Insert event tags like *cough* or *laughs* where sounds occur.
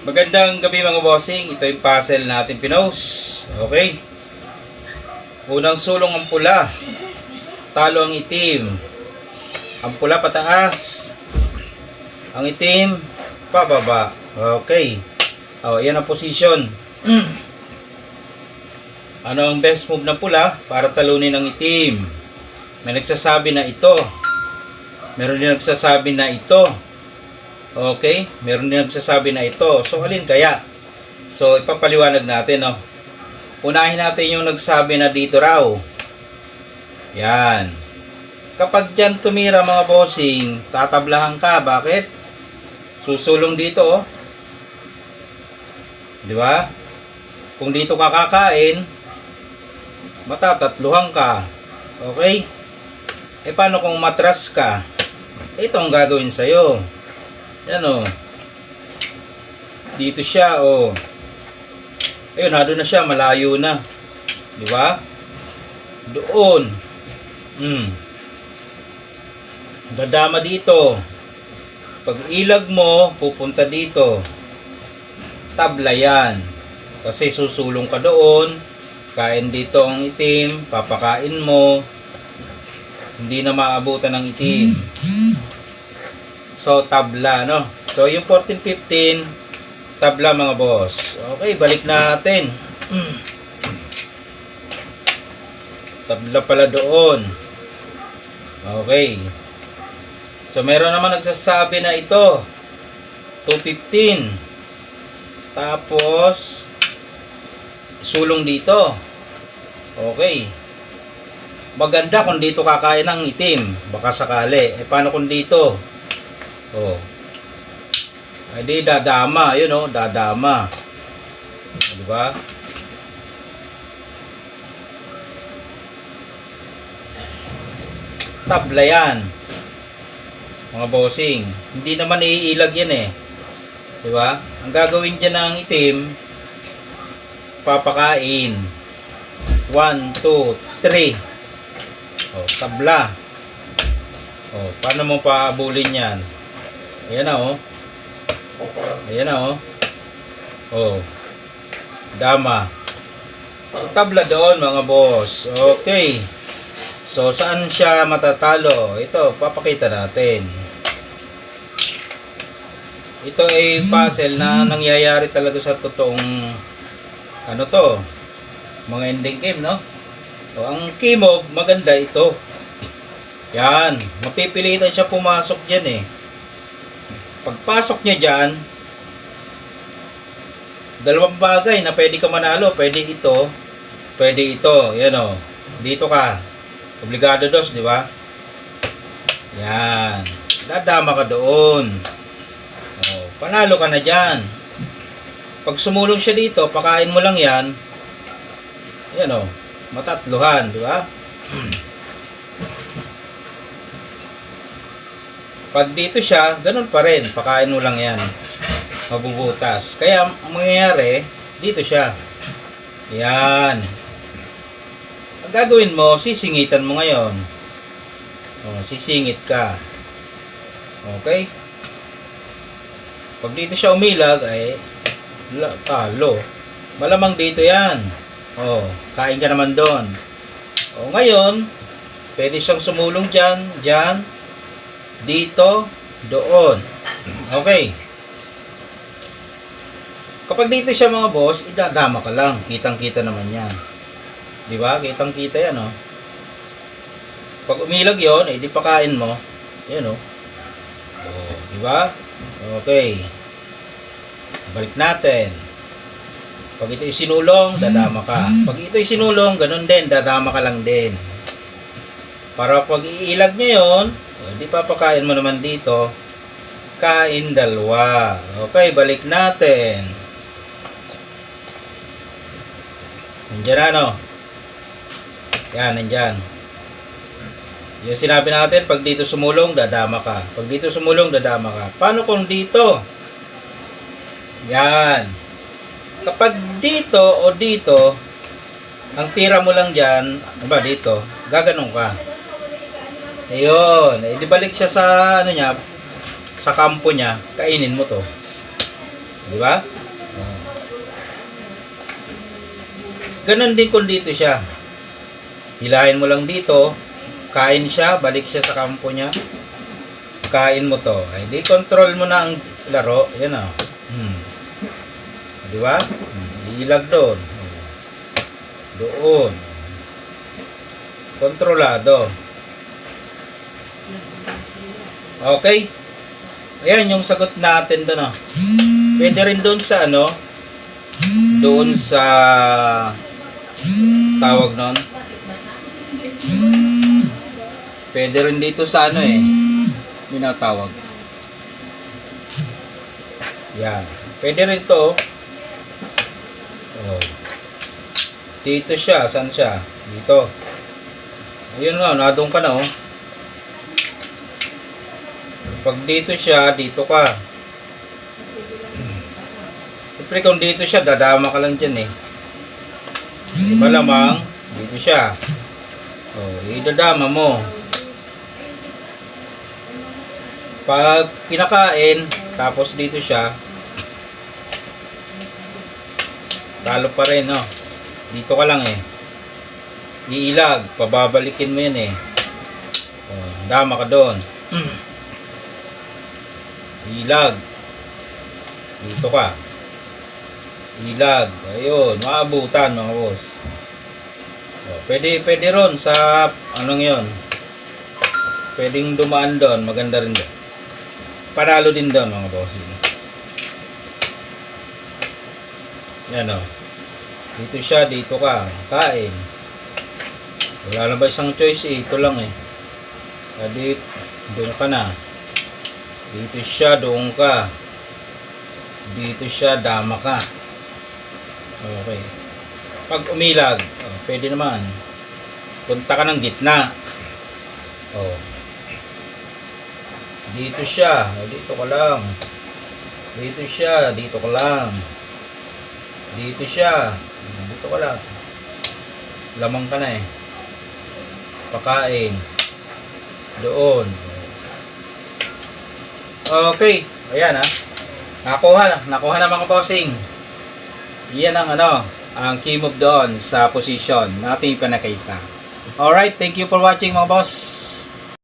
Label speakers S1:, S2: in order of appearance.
S1: Magandang gabi mga bossing. Ito yung puzzle natin pinos. Okay. Unang sulong ang pula. Talo ang itim. Ang pula pataas. Ang itim pababa. Okay. Oh, yan ang position. *clears throat* ano ang best move ng pula para talunin ang itim? May nagsasabi na ito. Meron din nagsasabi na ito. Okay? Meron din nagsasabi na ito. So, alin kaya? So, ipapaliwanag natin, no? Unahin natin yung nagsabi na dito raw. Yan. Kapag dyan tumira mga bossing, tatablahan ka. Bakit? Susulong dito, oh. Di ba? Kung dito ka kakain, matatatluhan ka. Okay? E paano kung matras ka? Ito ang gagawin sa'yo. Yan o. Dito siya o. Ayun, nado na siya, malayo na. Di ba? Doon. Hmm. Dadama dito. Pag ilag mo, pupunta dito. Tabla yan. Kasi susulong ka doon. Kain dito ang itim. Papakain mo. Hindi na maabutan ng itim. *laughs* So, tabla, no? So, yung 14-15, tabla mga boss. Okay, balik natin. *clears throat* Tabla pala doon. Okay. So, meron naman nagsasabi na ito. 215. Tapos, sulong dito. Okay. Maganda kung dito kakain ng itim. Baka sakali. Eh, paano kung dito? Oh. Ay di dadama, yun oh, dadama. Di ba? Tabla yan. Mga bossing. Hindi naman iilag yan eh. Di ba? Ang gagawin dyan ng itim, papakain. 1, 2, 3. Oh, tabla. Oh, paano mo paabulin yan? Ayan na oh. Ayan na oh. Oh. Dama. Tabla doon mga boss. Okay. So, saan siya matatalo? Ito, papakita natin. Ito ay puzzle na nangyayari talaga sa totoong ano to, mga ending game, no? So, ang keymob, maganda ito. Yan. Mapipilitan siya pumasok dyan eh. Pagpasok niya dyan, dalawang bagay na pwede ka manalo. Pwede ito, pwede ito. Yan o. Dito ka. Obligado dos, di ba? Yan. Dadama ka doon. O, panalo ka na dyan. Pag sumulong siya dito, pakain mo lang yan. Yan o. Matatluhan, di ba? *clears throat* Pag dito siya, ganun pa rin. Pakain mo lang yan. Mabubutas. Kaya, ang mangyayari, dito siya. Yan. Ang gagawin mo, sisingitan mo ngayon. O, sisingit ka. Okay? Pag dito siya umilag, ay, talo. Malamang dito yan. O, kain ka naman doon. O, ngayon, pwede siyang sumulong dyan, dyan, dito, doon. Okay. Kapag dito siya mga boss, idadama ka lang. Kitang-kita naman yan. Di ba? Kitang-kita yan, oh. Pag umilag yon, eh, di pakain mo. Yan, oh. Oh, di ba? Okay. Balik natin. Pag ito isinulong, dadama ka. Pag ito isinulong, ganun din, dadama ka lang din. Para pag iilag niya yon, o, di papakain mo naman dito. Kain dalawa. Okay, balik natin. Nandiyan na, no? Yan, nandyan. Yung sinabi natin, pag dito sumulong, dadama ka. Pag dito sumulong, dadama ka. Paano kung dito? Yan. Kapag dito o dito, ang tira mo lang dyan, ano ba dito, gaganong ka. Ayun. Eh, di siya sa, ano niya, sa kampo niya, kainin mo to. Di ba? Oh. Ganon din kung dito siya. Hilahin mo lang dito, kain siya, balik siya sa kampo niya. Kain mo to. Ay, di control mo na ang laro. Yan o. Hmm. Di ba? Hmm. Ilag doon. Doon. Kontrolado. Okay. Ayan yung sagot natin doon. Oh. Pwede rin doon sa ano, doon sa tawag nun. Pwede rin dito sa ano eh, minatawag. Yan. Pwede rin to. Oh. Dito siya. Saan siya? Dito. Ayun nga, nadong ka na oh. Pag dito siya, dito ka. Siyempre kung dito siya, dadama ka lang dyan eh. Di ba lamang? Dito siya. Oh, idadama mo. Pag pinakain, tapos dito siya, talo pa rin, no? Dito ka lang eh. Iilag, pababalikin mo yan eh. Oh, dama ka doon. *clears throat* Ilag. Dito ka. Ilag. Ayun, maabutan mga boss. Oh, pwede, pwede ron sa anong yon. Pwedeng dumaan doon, maganda rin doon. Panalo din doon mga boss. Yan o. Dito siya, dito ka. Kain. Wala na ba isang choice eh. Ito lang eh. Kadi, doon ka na. Dito siya, doon ka. Dito siya, dama ka. Okay. Pag umilag, oh, pwede naman. Punta ka ng gitna. Oh. Dito siya, oh, dito ka lang. Dito siya, dito ka lang. Dito siya, dito ka lang. Lamang ka na eh. Pakain. Doon. Okay. Ayan ha. Nakuha na. Nakuha na mga bossing. Yan ang ano, ang key move doon sa position na ating pinakita. Alright, thank you for watching mga boss.